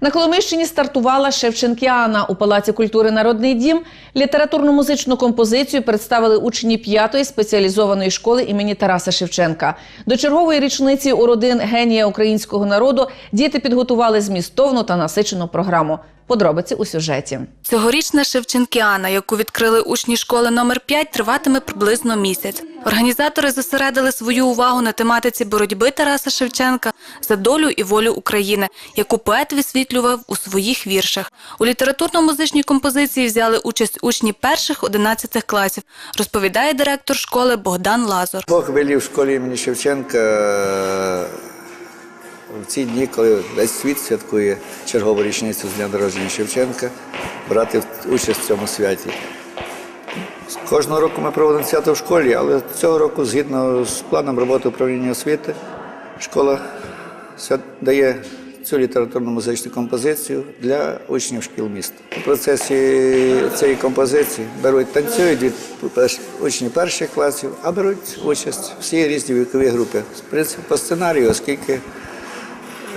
На Коломийщині стартувала Шевченкіана у Палаці культури Народний дім. Літературно-музичну композицію представили учні п'ятої спеціалізованої школи імені Тараса Шевченка. До чергової річниці у родин генія українського народу діти підготували змістовну та насичену програму. Подробиці у сюжеті. Цьогорічна Шевченкіана, яку відкрили учні школи номер 5, триватиме приблизно місяць. Організатори зосередили свою увагу на тематиці боротьби Тараса Шевченка за долю і волю України, яку поет висвітлював у своїх віршах. У літературно-музичній композиції взяли участь учні перших 11 класів, розповідає директор школи Богдан Лазор. Бог велів в школі імені Шевченка е, в ці дні, коли весь світ святкує чергову річницю з дня народження Шевченка, брати участь в цьому святі. Кожного року ми проводимо свято в школі, але цього року, згідно з планом роботи управління освіти, школа дає цю літературно-музичну композицію для учнів шкіл міста. У процесі цієї композиції беруть танцюють від учні перших класів, а беруть участь всі різні вікові групи. В принципі, по сценарію, оскільки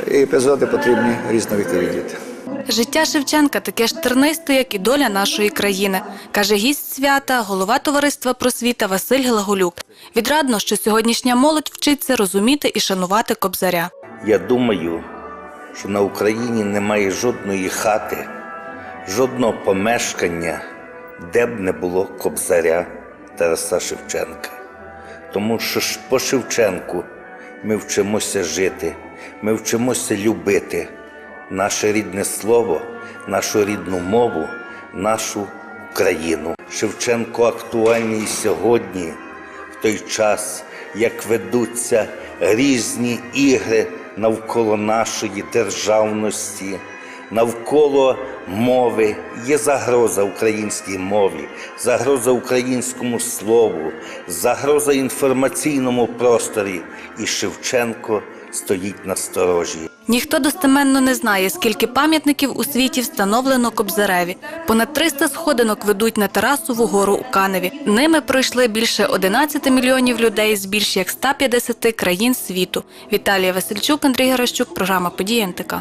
епізоди потрібні різновікові діти. Життя Шевченка таке ж тернисте, як і доля нашої країни, каже гість свята, голова товариства просвіта Василь Глаголюк. Відрадно, що сьогоднішня молодь вчиться розуміти і шанувати кобзаря. Я думаю, що на Україні немає жодної хати, жодного помешкання, де б не було кобзаря Тараса Шевченка. Тому що по Шевченку ми вчимося жити, ми вчимося любити наше рідне слово, нашу рідну мову, нашу Україну. Шевченко актуальний сьогодні, в той час, як ведуться різні ігри навколо нашої державності, навколо мови. Є загроза українській мові, загроза українському слову, загроза інформаційному просторі. І Шевченко стоїть на сторожі. Ніхто достеменно не знає, скільки пам'ятників у світі встановлено Кобзареві. Понад 300 сходинок ведуть на Тарасову гору у Каневі. Ними пройшли більше 11 мільйонів людей з більш як 150 країн світу. Віталія Васильчук, Андрій Гаращук, програма «Події НТК».